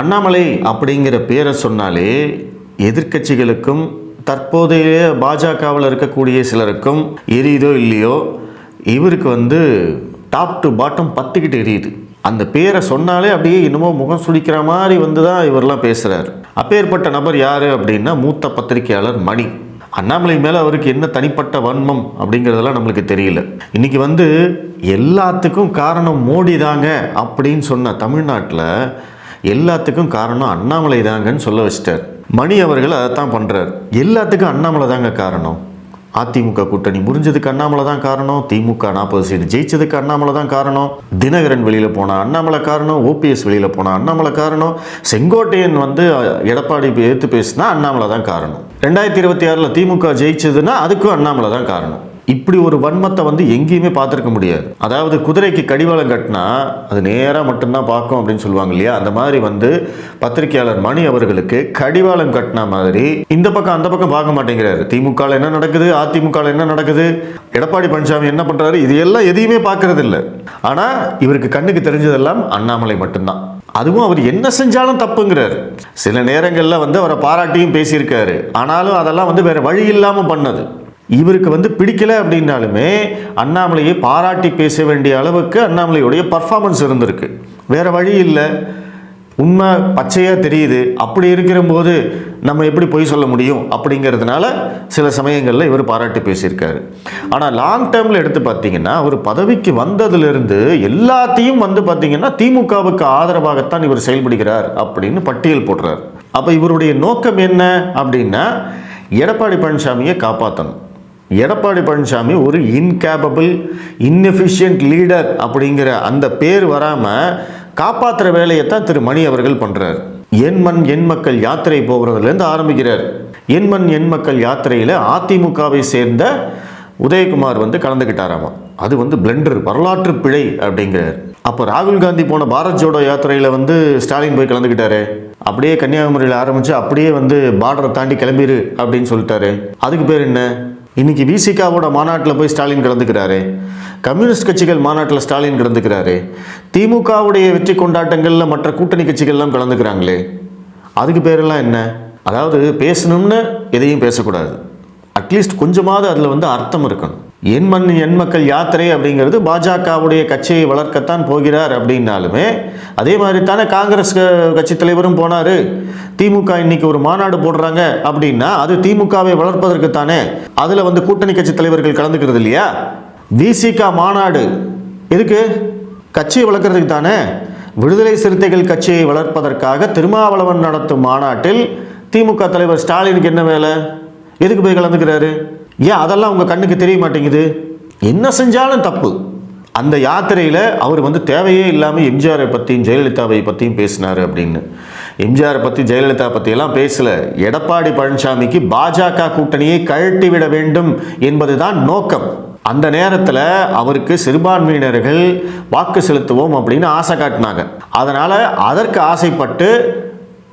அண்ணாமலை அப்படிங்கிற பேரை சொன்னாலே எதிர்க்கட்சிகளுக்கும் தற்போதைய பாஜகவில் இருக்கக்கூடிய சிலருக்கும் எரியுதோ இல்லையோ இவருக்கு வந்து டாப் டு பாட்டம் பத்துக்கிட்டு எரியுது. அந்த பேரை சொன்னாலே அப்படியே என்னமோ முகம் சுளிக்கிற மாதிரி வந்து தான் இவரெல்லாம் பேசுகிறார் அப்பேற்பட்ட நபர் யார் அப்படின்னா மூத்த பத்திரிகையாளர் மணி. அண்ணாமலை மேலே அவருக்கு என்ன தனிப்பட்ட வன்மம் அப்படிங்கிறதெல்லாம் நம்மளுக்கு தெரியல. இன்றைக்கி வந்து எல்லாத்துக்கும் காரணம் மோடி தாங்க அப்படின்னு சொன்ன தமிழ்நாட்டில் எல்லாத்துக்கும் காரணம் அண்ணாமலை தாங்கன்னு சொல்ல வச்சிட்டார். மணி அவர்கள் அதை தான் பண்ணுறார் எல்லாத்துக்கும் அண்ணாமலை தாங்க காரணம். அதிமுக கூட்டணி முறிஞ்சதுக்கு அண்ணாமலை தான் காரணம். திமுக நாற்பது சீட்டு ஜெயிச்சதுக்கு அண்ணாமலை தான் காரணம். தினகரன் வெளியில் போனால் அண்ணாமலை காரணம். ஓபிஎஸ் வெளியில் போனால் அண்ணாமலை காரணம். செங்கோட்டையன் வந்து எடப்பாடி எதிர்த்து பேசினா அண்ணாமலை தான் காரணம். ரெண்டாயிரத்தி இருபத்தி ஆறில் திமுக ஜெயிச்சதுன்னா அதுக்கும் அண்ணாமலை தான் காரணம். இப்படி ஒரு வன்மத்தை வந்து எங்கேயுமே பார்த்துருக்க முடியாது. அதாவது குதிரைக்கு கடிவாளம் கட்டினா அது நேராக மட்டும்தான் பார்க்கும் அப்படின்னு சொல்லுவாங்க இல்லையா? அந்த மாதிரி வந்து பத்திரிகையாளர் மணி அவர்களுக்கு கடிவாளம் கட்டின மாதிரி இந்த பக்கம் அந்த பக்கம் பார்க்க மாட்டேங்கிறாரு. திமுகவில் என்ன நடக்குது? அதிமுகவில் என்ன நடக்குது? எடப்பாடி பழனிசாமி என்ன பண்ணுறாரு இது எல்லாம் எதையுமே பார்க்கறது இல்லை ஆனால் இவருக்கு கண்ணுக்கு தெரிஞ்சதெல்லாம் அண்ணாமலை மட்டும்தான். அதுவும் அவர் என்ன செஞ்சாலும் தப்புங்கிறார். சில நேரங்களில் வந்து அவரை பாராட்டியும் பேசியிருக்காரு. ஆனாலும் அதெல்லாம் வந்து வேற வழி இல்லாமல் பண்ணது. இவருக்கு வந்து பிடிக்கல அப்படின்னாலுமே அண்ணாமலையை பாராட்டி பேச வேண்டிய அளவுக்கு அண்ணாமலையுடைய பர்ஃபார்மன்ஸ் இருந்திருக்கு. வேறு வழி இல்லை. உண்மை பச்சையாக தெரியுது. அப்படி இருக்கிறபோது நம்ம எப்படி பொய் சொல்ல முடியும்? அப்படிங்கிறதுனால சில சமயங்களில் இவர் பாராட்டி பேசியிருக்காரு. ஆனால் லாங் டேர்மில் எடுத்து பார்த்தீங்கன்னா அவர் பதவிக்கு வந்ததுலேருந்து எல்லாத்தையும் வந்து பார்த்தீங்கன்னா திமுகவுக்கு ஆதரவாகத்தான் இவர் செயல்படுகிறார் அப்படின்னு பட்டியல் போடுறார். அப்போ இவருடைய நோக்கம் என்ன அப்படின்னா எடப்பாடி பழனிசாமியை காப்பாற்றணும் எடப்பாடி பழனிசாமி ஒரு இன்கேபபிள் இன்எஃபிஷியன்ட் லீடர் அப்படிங்கிற அந்த பேர் வராமல் காப்பாற்றுற வேலையைத்தான் திரு மணி அவர்கள் பண்ணுறார் என் மண் என் மக்கள் யாத்திரை போகிறதுலேருந்து ஆரம்பிக்கிறார். என் மண் என் மக்கள் யாத்திரையில் அதிமுகவை சேர்ந்த உதயகுமார் வந்து கலந்துக்கிட்டாராமா அது வந்து பிளண்டர் வரலாற்று பிழை அப்படிங்கிறார். அப்போ ராகுல் காந்தி போன பாரத் ஜோடோ யாத்திரையில் வந்து ஸ்டாலின் போய் கலந்துக்கிட்டாரு அப்படியே கன்னியாகுமரியில் ஆரம்பித்து அப்படியே வந்து பார்டரை தாண்டி கிளம்பிரு அப்படின்னு சொல்லிட்டாரு. அதுக்கு பேர் என்ன? இன்னைக்கு விசிகாவோட மாநாட்டில் போய் ஸ்டாலின் கலந்துக்கிறாரு கம்யூனிஸ்ட் கட்சிகள் மாநாட்டில் ஸ்டாலின் கலந்துக்கிறாரு திமுகவுடைய வெற்றி கொண்டாட்டங்களில் மற்ற கூட்டணி கட்சிகள்லாம் கலந்துக்கிறாங்களே. அதுக்கு பேரெல்லாம் என்ன? அதாவது பேசணும்னு எதையும் பேசக்கூடாது. அட்லீஸ்ட் கொஞ்சமாவது அதில் வந்து அர்த்தம் இருக்கணும். என் மண் என் மக்கள் யாத்திரை அப்படிங்கிறது பாஜகவுடைய கட்சியை வளர்க்கத்தான் போகிறார் அப்படின்னாலுமே அதே மாதிரி தானே காங்கிரஸ் க- கட்சி தலைவரும் போனார். திமுக இன்னைக்கு ஒரு மாநாடு போடுறாங்க அப்படின்னா அது திமுகவை வளர்ப்பதற்கு தானே அதில் வந்து கூட்டணி கட்சி தலைவர்கள் கலந்துக்கிறது இல்லையா? விசிக மாநாடு. எதுக்கு? கட்சியை வளர்க்கறதுக்கு தானே. விடுதலை சிறுத்தைகள் கட்சியை வளர்ப்பதற்காக திருமாவளவன் நடத்தும் மாநாட்டில் திமுக தலைவர் ஸ்டாலினுக்கு என்ன வேலை? எதுக்கு போய் கலந்துக்கிறாரு? ஏன் அதெல்லாம் உங்கள் கண்ணுக்கு தெரிய மாட்டேங்குது? என்ன செஞ்சாலும் தப்பு. அந்த யாத்திரையில் அவர் வந்து தேவையே இல்லாமல் எம்ஜிஆரை பற்றியும் ஜெயலலிதாவை பற்றியும் பேசினார் அப்படின்னு. எம்ஜிஆரை பற்றி ஜெயலலிதா பற்றியெல்லாம் பேசல. எடப்பாடி பழனிசாமிக்கு பாஜக கூட்டணியை கழட்டி விட வேண்டும் என்பதுதான் நோக்கம். அந்த நேரத்தில் அவருக்கு சிறுபான்மையினர்கள் வாக்கு செலுத்துவோம் அப்படின்னு ஆசை காட்டினாங்க. அதனால் அதற்கு ஆசைப்பட்டு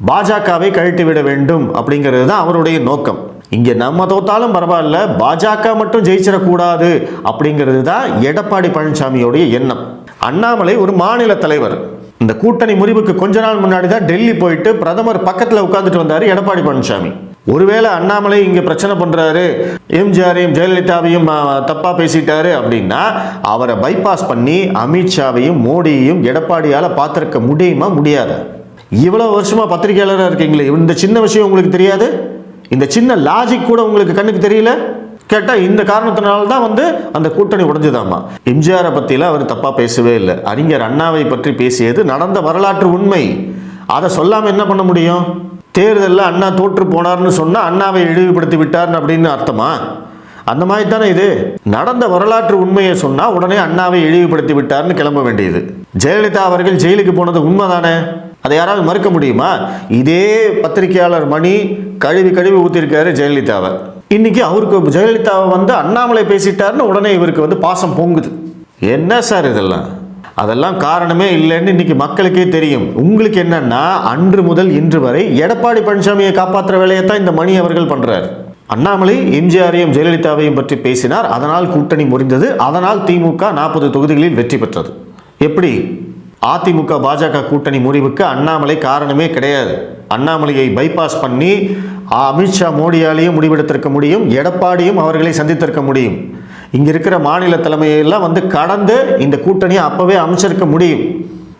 பாஜகவை கழட்டி விட வேண்டும் அப்படிங்கிறது தான் அவருடைய நோக்கம். இங்கே நம்ம தோத்தாலும் பரவாயில்ல பாஜக மட்டும் ஜெயிச்சிடக்கூடாது அப்படிங்கிறது தான் எடப்பாடி பழனிசாமியோடைய எண்ணம். அண்ணாமலை ஒரு மாநில தலைவர். இந்த கூட்டணி முறிவுக்கு கொஞ்ச நாள் முன்னாடி தான் டெல்லி போயிட்டு பிரதமர் பக்கத்தில் உட்காந்துட்டு வந்தார் எடப்பாடி பழனிசாமி. ஒருவேளை அண்ணாமலை இங்கே பிரச்சனை பண்ணுறாரு எம்ஜிஆரையும் ஜெயலலிதாவையும் தப்பாக பேசிட்டாரு அப்படின்னா அவரை பைபாஸ் பண்ணி அமித்ஷாவையும் மோடியையும் எடப்பாடியால் பார்த்துருக்க முடியுமா முடியாது? இவ்வளோ வருஷமாக பத்திரிகையாளராக இருக்கீங்களே இந்த சின்ன விஷயம் உங்களுக்கு தெரியாது? இந்த சின்ன லாஜிக் கூட உங்களுக்கு கண்ணுக்கு தெரியல? கேட்டால் இந்த காரணத்தினால தான் வந்து அந்த கூட்டணி உடைஞ்சுதாமா? எம்ஜிஆரை பற்றிலாம் அவர் தப்பாக பேசவே இல்லை. அறிஞர் அண்ணாவை பற்றி பேசியது நடந்த வரலாற்று உண்மை. அதை சொல்லாமல் என்ன பண்ண முடியும்? தேர்தலில் அண்ணா தோற்று போனார்னு சொன்னால் அண்ணாவை இழிவுபடுத்தி விட்டார்னு அப்படின்னு அர்த்தமா? அந்த மாதிரி தானே இது. நடந்த வரலாற்று உண்மையை சொன்னால் உடனே அண்ணாவை இழிவுபடுத்தி விட்டார்னு கிளம்ப வேண்டியது. ஜெயலலிதா அவர்கள் ஜெயிலுக்கு போனது உண்மைதானே? அதை யாராவது மறுக்க முடியுமா? இதே பத்திரிகையாளர் மணி கழுவி கழுவி ஊற்றிருக்காரு ஜெயலலிதாவை. இன்னைக்கு அவருக்கு ஜெயலலிதாவை வந்து அண்ணாமலை பேசிட்டாருன்னு உடனே இவருக்கு வந்து பாசம் பொங்குது. என்ன சார் இதெல்லாம்? அதெல்லாம் காரணமே இல்லைன்னு இன்னைக்கு மக்களுக்கே தெரியும். உங்களுக்கு என்னன்னா அன்று முதல் இன்று வரை எடப்பாடி பழனிசாமியை காப்பாற்றுற வேலையை தான் இந்த மணி அவர்கள் பண்ணுறாரு அண்ணாமலை எம்ஜிஆரையும் ஜெயலலிதாவையும் பற்றி பேசினார். அதனால் கூட்டணி முறிந்தது. அதனால் திமுக நாற்பது தொகுதிகளில் வெற்றி பெற்றது. எப்படி? அதிமுக பாஜக கூட்டணி முறிவுக்கு அண்ணாமலை காரணமே கிடையாது. அண்ணாமலையை பைபாஸ் பண்ணி அமித்ஷா மோடியாலேயும் முடிவெடுத்திருக்க முடியும் எடப்பாடியும் அவர்களை சந்தித்திருக்க முடியும். இங்கே இருக்கிற மாநில தலைமையெல்லாம் வந்து கடந்து இந்த கூட்டணியை அப்போவே அமைச்சிருக்க முடியும்.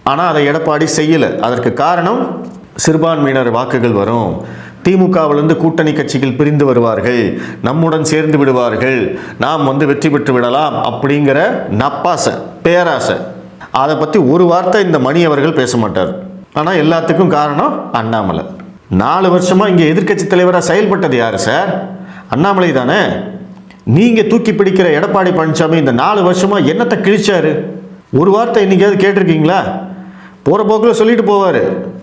ஆனால் அதை எடப்பாடி செய்யலை. அதற்கு காரணம் சிறுபான்மையினர் வாக்குகள் வரும். திமுகவிலிருந்து கூட்டணி கட்சிகள் பிரிந்து வருவார்கள். நம்முடன் சேர்ந்து விடுவார்கள். நாம் வந்து வெற்றி பெற்று விடலாம் அப்படிங்கிற நப்பாசை பேராசை. அதை பற்றி ஒரு வார்த்தை இந்த மணி அவர்கள் பேச மாட்டார். ஆனால் எல்லாத்துக்கும் காரணம் அண்ணாமலை. நாலு வருஷமாக இங்கே எதிர்க்கட்சி தலைவராக செயல்பட்டது யார் சார்? அண்ணாமலை தானே? நீங்கள் தூக்கி பிடிக்கிற எடப்பாடி பழனிசாமி இந்த நாலு வருஷமாக என்னத்தை கிழிச்சாரு? ஒரு வார்த்தை இன்றைக்காவது கேட்டிருக்கீங்களா? போகிற போக்கில் சொல்லிட்டு போவார்.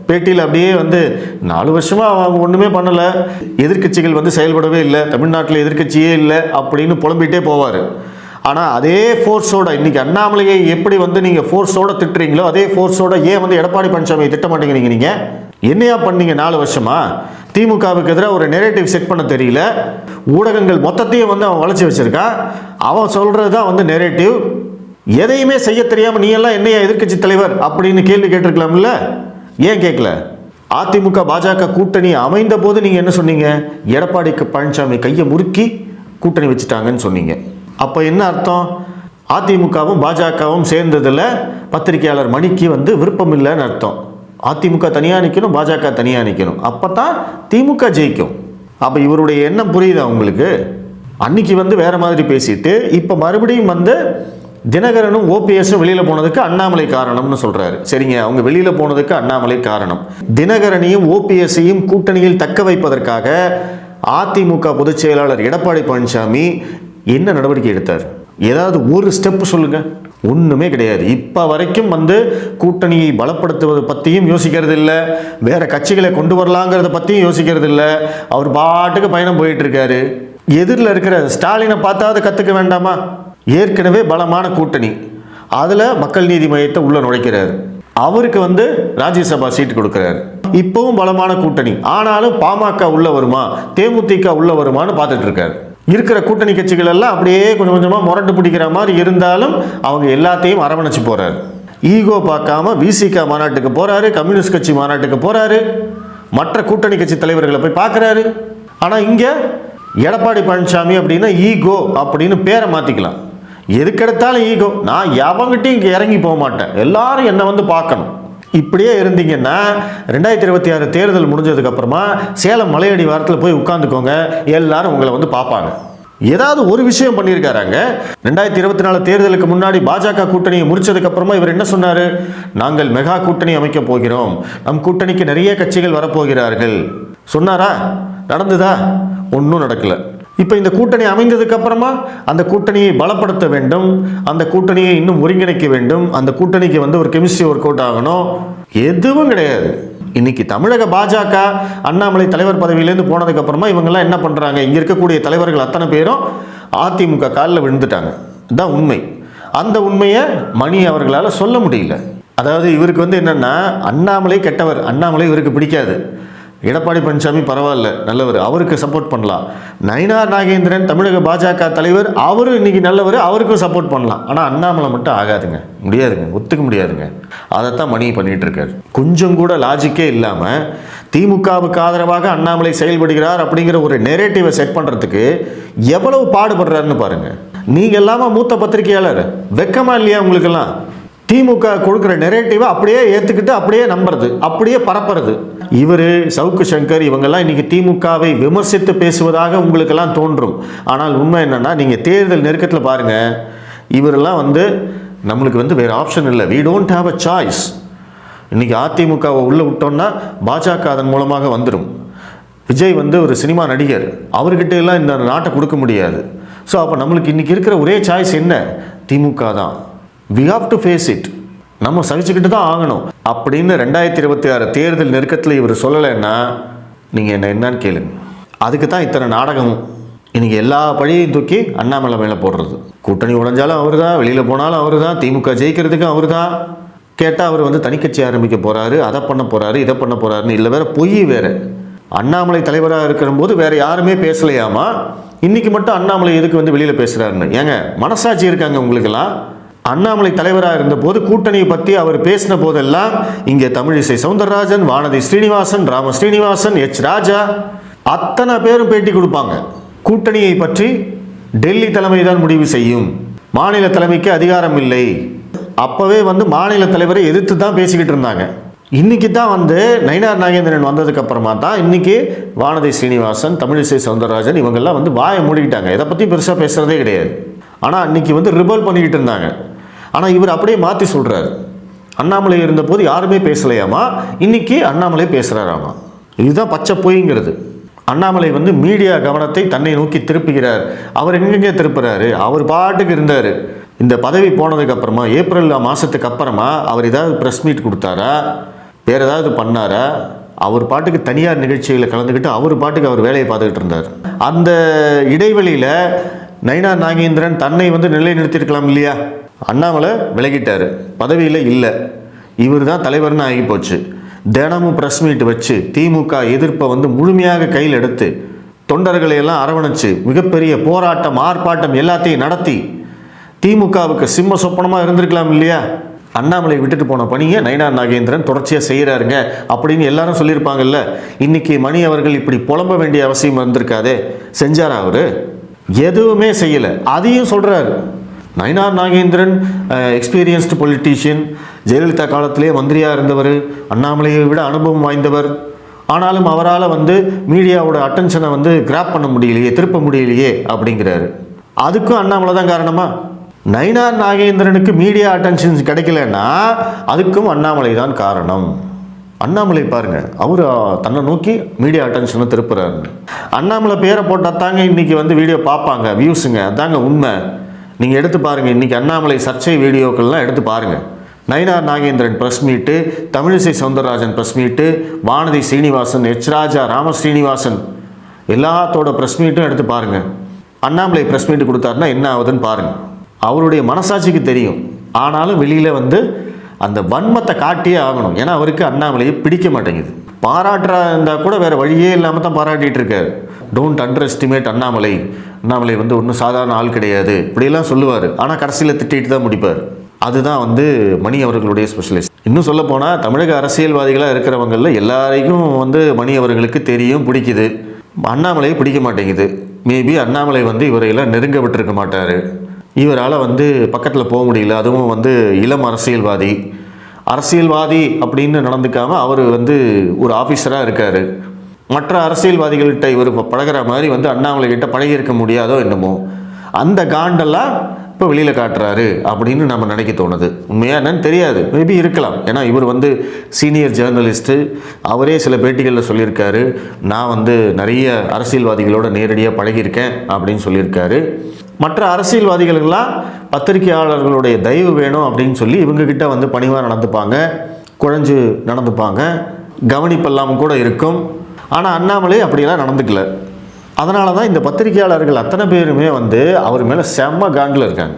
பேட்டியில் அப்படியே வந்து நாலு வருஷமாக அவங்க ஒன்றுமே பண்ணலை. எதிர்க்கட்சிகள் வந்து செயல்படவே இல்லை. தமிழ்நாட்டில் எதிர்க்கட்சியே இல்லை அப்படின்னு புலம்பிகிட்டே போவார். ஆனால் அதே ஃபோர்ஸோட இன்னைக்கு அண்ணாமலையை எப்படி வந்து நீங்கள் ஃபோர்ஸோட திட்டுறீங்களோ அதே ஃபோர்ஸோட ஏன் வந்து எடப்பாடி பழனிசாமியை திட்ட மாட்டேங்கிறீங்க நீங்கள் என்னையா பண்ணீங்க நாலு வருஷமா? திமுகவுக்கு எதிராக ஒரு நெரேட்டிவ் செட் பண்ண தெரியல. ஊடகங்கள் மொத்தத்தையும் வந்து அவன் வளைச்சி வச்சுருக்கான் அவன் சொல்கிறது தான் வந்து நெரேட்டிவ் எதையுமே செய்ய தெரியாமல் நீ எல்லாம் என்னையா எதிர்கட்சி தலைவர் அப்படின்னு கேள்வி கேட்டிருக்கலாம்ல? ஏன் கேட்கல? அதிமுக பாஜக கூட்டணி அமைந்த போது நீங்கள் என்ன சொன்னீங்க? எடப்பாடிக்கு பழனிசாமி கையை முறுக்கி கூட்டணி வச்சுட்டாங்கன்னு சொன்னீங்க. அப்போ என்ன அர்த்தம்? அதிமுகவும் பாஜகவும் சேர்ந்ததில் பத்திரிகையாளர் மணிக்கு வந்து விருப்பம் இல்லைன்னு அர்த்தம். அதிமுக தனியாக நிற்கணும் பாஜக தனியாக நிற்கணும் அப்போ தான் திமுக ஜெயிக்கும். அப்போ இவருடைய எண்ணம் புரியுதா உங்களுக்கு? அன்னைக்கு வந்து வேறு மாதிரி பேசிட்டு இப்போ மறுபடியும் வந்து தினகரனும் ஓபிஎஸும் வெளியில் போனதுக்கு அண்ணாமலை காரணம்னு சொல்கிறாரு சரிங்க அவங்க வெளியில் போனதுக்கு அண்ணாமலை காரணம். தினகரனையும் ஓபிஎஸ்ஸையும் கூட்டணியில் தக்க வைப்பதற்காக அதிமுக பொதுச் செயலாளர் எடப்பாடி பழனிசாமி என்ன நடவடிக்கை எடுத்தார்? ஏதாவது ஒரு ஸ்டெப் சொல்லுங்க. ஒன்றுமே கிடையாது. இப்போ வரைக்கும் வந்து கூட்டணியை பலப்படுத்துவது பற்றியும் யோசிக்கிறது இல்லை. வேறு கட்சிகளை கொண்டு வரலாங்கிறத பற்றியும் யோசிக்கிறது இல்லை. அவர் பாட்டுக்கு பயணம் போயிட்டுருக்காரு. எதிரில் இருக்கிற ஸ்டாலினை பார்த்தாவது கற்றுக்க வேண்டாமா? ஏற்கனவே பலமான கூட்டணி. அதில் மக்கள் நீதி மையத்தை உள்ளே நுழைக்கிறார். அவருக்கு வந்து ராஜ்யசபா சீட்டு கொடுக்குறாரு. இப்போவும் பலமான கூட்டணி. ஆனாலும் பாமக உள்ளே வருமா? தேமுதிக உள்ள வருமான்னு பார்த்துட்ருக்காரு இருக்கிற கூட்டணி கட்சிகள் எல்லாம் அப்படியே கொஞ்சம் கொஞ்சமாக முரட்டு பிடிக்கிற மாதிரி இருந்தாலும் அவங்க எல்லாத்தையும் அரவணைச்சு போகிறாரு ஈகோ பார்க்காம விசிகா மாநாட்டுக்கு போகிறாரு கம்யூனிஸ்ட் கட்சி மாநாட்டுக்கு போகிறாரு மற்ற கூட்டணி கட்சி தலைவர்களை போய் பார்க்குறாரு. ஆனால் இங்கே எடப்பாடி பழனிசாமி அப்படின்னா ஈகோ அப்படின்னு பேரை மாற்றிக்கலாம் எதுக்கெடுத்தாலும் ஈகோ. நான் எவங்கிட்டையும் இங்கே இறங்கி போக மாட்டேன். எல்லாரும் என்னை வந்து பார்க்கணும். இப்படியே இருந்தீங்கன்னா ரெண்டாயிரத்தி இருபத்தி ஆறு தேர்தல் முடிஞ்சதுக்கப்புறமா சேலம் மலையடி வாரத்தில் போய் உட்காந்துக்கோங்க எல்லாரும் உங்களை வந்து பார்ப்பாங்க. ஏதாவது ஒரு விஷயம் பண்ணியிருக்காராங்க? ரெண்டாயிரத்தி இருபத்தி நாலு தேர்தலுக்கு முன்னாடி பாஜக கூட்டணியை முடிச்சதுக்கு அப்புறமா இவர் என்ன சொன்னார்? நாங்கள் மெகா கூட்டணி அமைக்க போகிறோம். நம் கூட்டணிக்கு நிறைய கட்சிகள் வரப்போகிறார்கள். சொன்னாரா? நடந்ததா? ஒன்றும் நடக்கலை. இப்போ இந்த கூட்டணி அமைந்ததுக்கு அப்புறமா அந்த கூட்டணியை பலப்படுத்த வேண்டும். அந்த கூட்டணியை இன்னும் ஒருங்கிணைக்க வேண்டும். அந்த கூட்டணிக்கு வந்து ஒரு கெமிஸ்ட்ரி ஒர்க் அவுட் ஆகணும். எதுவும் கிடையாது. இன்னைக்கு தமிழக பாஜக அண்ணாமலை தலைவர் பதவியிலேருந்து போனதுக்கப்புறமா இவங்கெல்லாம் என்ன பண்ணுறாங்க இங்கே இருக்கக்கூடிய தலைவர்கள் அத்தனை பேரும் அதிமுக காலில் விழுந்துட்டாங்க. இதுதான் உண்மை. அந்த உண்மையை மணி அவர்களால் சொல்ல முடியல. அதாவது இவருக்கு வந்து என்னன்னா அண்ணாமலை கெட்டவர். அண்ணாமலை இவருக்கு பிடிக்காது. எடப்பாடி பழனிசாமி பரவாயில்ல நல்லவர் அவருக்கு சப்போர்ட் பண்ணலாம். நயினார் நாகேந்திரன் தமிழக பாஜக தலைவர் அவரும் இன்னைக்கு நல்லவர் அவருக்கும் சப்போர்ட் பண்ணலாம். ஆனால் அண்ணாமலை மட்டும் ஆகாதுங்க. முடியாதுங்க ஒத்துக்க முடியாதுங்க. அதைத்தான் மணி பண்ணிகிட்டு இருக்காரு. கொஞ்சம் கூட லாஜிக்கே இல்லாமல் திமுகவுக்கு ஆதரவாக அண்ணாமலை செயல்படுகிறார் அப்படிங்கிற ஒரு நெரேட்டிவை செட் பண்ணுறதுக்கு எவ்வளவு பாடுபடுறாருன்னு பாருங்கள் நீங்கள் எல்லாமே மூத்த பத்திரிகையாளர் வெக்கமா இல்லையா உங்களுக்கெல்லாம்? திமுக கொடுக்குற நெரேட்டிவை அப்படியே ஏற்றுக்கிட்டு அப்படியே நம்புறது அப்படியே பரப்புறது. இவர் சவுக்கு சங்கர் இவங்கெல்லாம் இன்னைக்கு திமுகவை விமர்சித்து பேசுவதாக உங்களுக்கெல்லாம் தோன்றும். ஆனால் உண்மை என்னென்னா நீங்கள் தேர்தல் நெருக்கத்தில் பாருங்கள் இவரெல்லாம் வந்து நம்மளுக்கு வந்து வேறு ஆப்ஷன் இல்லை. We don't have a choice இன்னைக்கு அதிமுகவை உள்ளே விட்டோம்னா பாஜக அதன் மூலமாக வந்துடும் விஜய் வந்து ஒரு சினிமா நடிகர். அவர்கிட்ட எல்லாம் இந்த நாட்டை கொடுக்க முடியாது. ஸோ அப்போ நம்மளுக்கு இன்றைக்கி இருக்கிற ஒரே சாய்ஸ் என்ன? திமுக தான். We have to face it நம்ம சகிச்சுக்கிட்டு தான் ஆகணும். அப்படின்னு ரெண்டாயிரத்தி இருபத்தி ஆறு தேர்தல் நெருக்கத்தில் இவர் சொல்லலைன்னா நீங்கள் என்ன என்னன்னு கேளுங்க. அதுக்கு தான் இத்தனை நாடகமும். இன்றைக்கி எல்லா பழியையும் தூக்கி அண்ணாமலை மேலே போடுறது. கூட்டணி உடைஞ்சாலும் அவர் தான் வெளியில் போனாலும் அவர் தான் திமுக ஜெயிக்கிறதுக்கும் அவர் தான் கேட்டால் அவர் வந்து தனிக்கட்சி ஆரம்பிக்க போகிறாரு அதை பண்ண போகிறாரு இதை பண்ண போகிறாருன்னு இல்லை வேற பொய் வேறு. அண்ணாமலை தலைவராக இருக்கிற போது யாருமே பேசலையாமா? இன்றைக்கி மட்டும் அண்ணாமலை எதுக்கு வந்து வெளியில் பேசுகிறாருன்னு ஏங்க மனசாட்சி இருக்காங்க உங்களுக்கெல்லாம்? அண்ணாமலை தலைவராக இருந்தபோது கூட்டணியை பற்றி அவர் பேசின போதெல்லாம் இங்கே தமிழிசை சவுந்தரராஜன் வானதி ஸ்ரீனிவாசன் ராம ஸ்ரீனிவாசன் எச் ராஜா அத்தனை பேரும் பேட்டி கொடுப்பாங்க. கூட்டணியை பற்றி டெல்லி தலைமை தான் முடிவு செய்யும். மாநில தலைமைக்கு அதிகாரம் இல்லை. அப்போவே வந்து மாநில தலைவரை எதிர்த்து தான் பேசிக்கிட்டு இருந்தாங்க. இன்னைக்கு தான் வந்து நயினார் நாகேந்திரன் வந்ததுக்கு அப்புறமா தான் இன்னைக்கு வானதி ஸ்ரீனிவாசன் தமிழிசை சவுந்தரராஜன் இவங்கெல்லாம் வந்து வாயை மூடிக்கிட்டாங்க. இதை பற்றி பெருசாக பேசுகிறதே கிடையாது. ஆனால் அன்னைக்கு வந்து ரிபல் பண்ணிக்கிட்டு இருந்தாங்க. ஆனால் இவர் அப்படியே மாற்றி சொல்கிறாரு அண்ணாமலை இருந்தபோது யாருமே பேசலையாமா? இன்னைக்கு அண்ணாமலை பேசுகிறாராமா இதுதான் பச்சை பொய்ங்கிறது. அண்ணாமலை வந்து மீடியா கவனத்தை தன்னை நோக்கி திருப்புகிறார். அவர் எங்கெங்கே திருப்புறாரு? அவர் பாட்டுக்கு இருந்தார். இந்த பதவி போனதுக்கு அப்புறமா ஏப்ரல் மாதத்துக்கு அப்புறமா அவர் ஏதாவது ப்ரெஸ் மீட் கொடுத்தாரா? வேறு ஏதாவது பண்ணாரா? அவர் பாட்டுக்கு தனியார் நிகழ்ச்சிகளில் கலந்துக்கிட்டு அவர் பாட்டுக்கு அவர் வேலையை பார்த்துக்கிட்டு இருந்தார். அந்த இடைவெளியில் நயினார் நாகேந்திரன் தன்னை வந்து நிலைநிறுத்தியிருக்கலாம் இல்லையா? அண்ணாமலை விலகிட்டார். பதவியில் இல்லை. இவர் தான் தலைவர்னு ஆகி போச்சு தினமும் ப்ரெஸ் மீட் வச்சு திமுக எதிர்ப்பை வந்து முழுமையாக கையில் எடுத்து தொண்டர்களை எல்லாம் அரவணைச்சு மிகப்பெரிய போராட்டம் ஆர்ப்பாட்டம் எல்லாத்தையும் நடத்தி திமுகவுக்கு சிம்ம சொப்பனமாக இருந்திருக்கலாம் இல்லையா? அண்ணாமலை விட்டுட்டு போன பணியை நயினார் நாகேந்திரன் தொடர்ச்சியாக செய்கிறாருங்க அப்படின்னு எல்லாரும் சொல்லியிருப்பாங்கல்ல. இன்னைக்கு மணி அவர்கள் இப்படி புலம்ப வேண்டிய அவசியம் இருந்திருக்காதே செஞ்சாரா அவர்? எதுவுமே செய்யலை. அதையும் சொல்கிறாரு நயினார் நாகேந்திரன் எக்ஸ்பீரியன்ஸ்டு பொலிட்டீஷியன் ஜெயலலிதா காலத்திலே மந்திரியாக இருந்தவர் அண்ணாமலையை விட அனுபவம் வாய்ந்தவர். ஆனாலும் அவரால் வந்து மீடியாவோட அட்டென்ஷனை வந்து கிராப் பண்ண முடியலையே திருப்ப முடியலையே அப்படிங்கிறாரு. அதுக்கும் அண்ணாமலை தான் காரணமா? நயினார் நாகேந்திரனுக்கு மீடியா அட்டென்ஷன் கிடைக்கலன்னா அதுக்கும் அண்ணாமலை தான் காரணம். அண்ணாமலை பாருங்க. அவர் தன்னை நோக்கி மீடியா அட்டென்ஷனை திருப்புறாரு. அண்ணாமலை பேரை போட்டால் தாங்க இன்னைக்கு வந்து வீடியோ பார்ப்பாங்க வியூஸுங்க அதாங்க உண்மை. நீங்கள் எடுத்து பாருங்கள் இன்றைக்கி அண்ணாமலை சர்ச்சை வீடியோக்கள்லாம் எடுத்து பாருங்கள் நயினார் நாகேந்திரன் ப்ரெஸ் மீட்டு Tamilisai Soundararajan press meet Vanathi Srinivasan H Raja Rama Srinivasan எல்லாத்தோட ப்ரெஸ் மீட்டும் எடுத்து பாருங்கள் அண்ணாமலை ப்ரெஸ் மீட்டு கொடுத்தாருன்னா என்ன ஆகுதுன்னு பாருங்கள் அவருடைய மனசாட்சிக்கு தெரியும். ஆனாலும் வெளியில் வந்து அந்த வன்மத்தை காட்டியே ஆகணும். ஏன்னா அவருக்கு அண்ணாமலையை பிடிக்க மாட்டேங்குது. பாராட்டுறா இருந்தால் கூட வேறு வழியே இல்லாமல் தான் பாராட்டிகிட்டு இருக்காரு. Don't underestimate Annamalai. அண்ணாமலை வந்து ஒன்றும் சாதாரண ஆள் கிடையாது. இப்படியெல்லாம் சொல்லுவார். ஆனால் கடைசியில் திட்டிட்டு தான் முடிப்பார். அதுதான் வந்து மணி அவர்களுடைய ஸ்பெஷலிஸ்ட் இன்னும் சொல்ல போனால் தமிழக அரசியல்வாதிகளாக இருக்கிறவங்களில் எல்லாரையும் வந்து மணி அவர்களுக்கு தெரியும் பிடிக்குது. அண்ணாமலையை பிடிக்க மாட்டேங்குது. மேபி அண்ணாமலை வந்து இவரையெல்லாம் நெருங்க விட்டுருக்க மாட்டார். இவரால் வந்து பக்கத்தில் போக முடியல. அதுவும் வந்து இளம் அரசியல்வாதி. அரசியல்வாதி அப்படின்னு நடந்துக்காமல் அவர் வந்து ஒரு ஆஃபீஸராக இருக்கார். மற்ற அரசியல்வாதிகள்கிட்ட இவர் இப்போ பழகுற மாதிரி வந்து அண்ணாமலை கிட்ட பழகியிருக்க முடியாதோ என்னமோ. அந்த காண்டெல்லாம் இப்போ வெளியில் காட்டுறாரு அப்படின்னு நம்ம நினைக்க தோணுது. உண்மையாக என்னன்னு தெரியாது. மேபி இருக்கலாம். ஏன்னா இவர் வந்து சீனியர் ஜேர்னலிஸ்ட்டு அவரே சில பேட்டிகளில் சொல்லியிருக்காரு. நான் வந்து நிறைய அரசியல்வாதிகளோட நேரடியாக பழகியிருக்கேன் அப்படின்னு சொல்லியிருக்காரு. மற்ற அரசியல்வாதிகளுக்கெல்லாம் பத்திரிகையாளர்களுடைய தயவு வேணும் அப்படின்னு சொல்லி இவங்ககிட்ட வந்து பணிவாக நடந்துப்பாங்க. குழஞ்சு நடந்துப்பாங்க. கவனிப்பெல்லாம் கூட இருக்கும். ஆனால் அண்ணாமலை அப்படியெல்லாம் நடந்துக்கல. அதனால தான் இந்த பத்திரிகையாளர்கள் அத்தனை பேருமே வந்து அவர் மேலே செம்ம காண்டில் இருக்காங்க.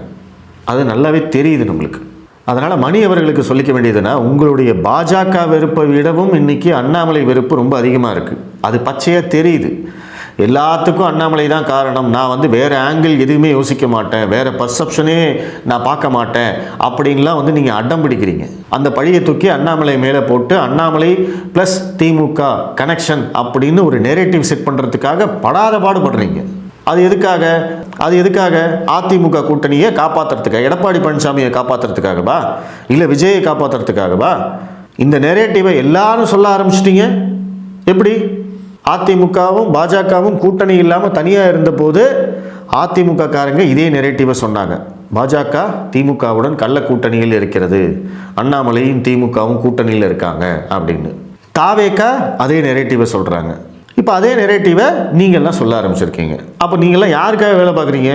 அது நல்லாவே தெரியுது நம்மளுக்கு. அதனால் மணி அவர்களுக்கு சொல்லிக்க வேண்டியதுன்னா உங்களுடைய பாஜக வெறுப்பை விடவும் இன்னைக்கு அண்ணாமலை வெறுப்பு ரொம்ப அதிகமாக இருக்குது அது பச்சையாக தெரியுது. எல்லாத்துக்கும் அண்ணாமலை தான் காரணம். நான் வந்து வேறு ஆங்கிள் எதுவுமே யோசிக்க மாட்டேன். வேறு பர்செப்ஷனே நான் பார்க்க மாட்டேன். அப்படின்லாம் வந்து நீங்கள் அடம் பிடிக்கிறீங்க. அந்த பழியை தூக்கி அண்ணாமலை மேலே போட்டு அண்ணாமலை ப்ளஸ் திமுக கனெக்ஷன் அப்படின்னு ஒரு நெரேட்டிவ் செட் பண்ணுறதுக்காக படாத பாடுபடுறீங்க. அது எதுக்காக? அது எதுக்காக? அதிமுக கூட்டணியை காப்பாற்றுறதுக்காக எடப்பாடி பழனிசாமியை காப்பாற்றுறதுக்காகவா இல்லை விஜயை காப்பாற்றுறதுக்காகவா இந்த நெரேட்டிவை எல்லாரும் சொல்ல ஆரம்பிச்சிட்டீங்க. எப்படி? அதிமுகவும் பாஜகவும் கூட்டணி இல்லாமல் தனியாக இருந்தபோது அதிமுக காரங்க இதே நெரேட்டிவை சொன்னாங்க. பாஜக திமுகவுடன் கள்ள கூட்டணியில் இருக்கிறது. அண்ணாமலையும் திமுகவும் கூட்டணியில் இருக்காங்க அப்படின்னு. தாவேக்கா அதே நெரேட்டிவை சொல்கிறாங்க இப்போ அதே நெரேட்டிவை நீங்கள்லாம் சொல்ல ஆரம்பிச்சிருக்கீங்க. அப்போ நீங்கள்லாம் யாருக்காக வேலை பார்க்குறீங்க?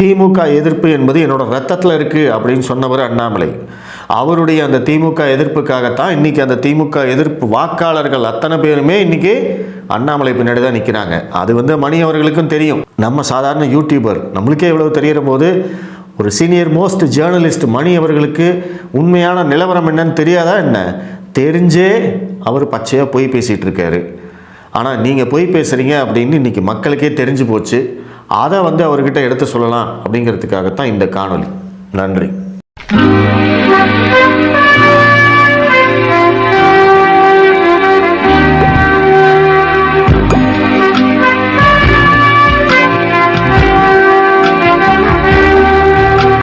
திமுக எதிர்ப்பு என்பது என்னோட ரத்தத்தில் இருக்குது அப்படின்னு சொன்னவர் அண்ணாமலை. அவருடைய அந்த திமுக எதிர்ப்புக்காகத்தான் இன்றைக்கி அந்த திமுக எதிர்ப்பு வாக்காளர்கள் அத்தனை பேருமே இன்றைக்கி அண்ணாமலை பின்னாடி தான் நிற்கிறாங்க அது வந்து மணி அவர்களுக்கும் தெரியும். நம்ம சாதாரண யூடியூபர் நம்மளுக்கே இவ்வளவு தெரிகிற போது ஒரு சீனியர் மோஸ்ட் ஜேர்னலிஸ்ட் மணி அவர்களுக்கு உண்மையான நிலவரம் என்னன்னு தெரியாதா என்ன? தெரிஞ்சே அவர் பச்சையாக பொய் பேசிகிட்டு இருக்காரு. ஆனால் நீங்கள் பொய் பேசுகிறீங்க அப்படின்னு இன்றைக்கி மக்களுக்கே தெரிஞ்சு போச்சு. அதை வந்து அவர்கிட்ட எடுத்து சொல்லலாம் அப்படிங்கிறதுக்காகத்தான் இந்த காணொளி. நன்றி. Thank you.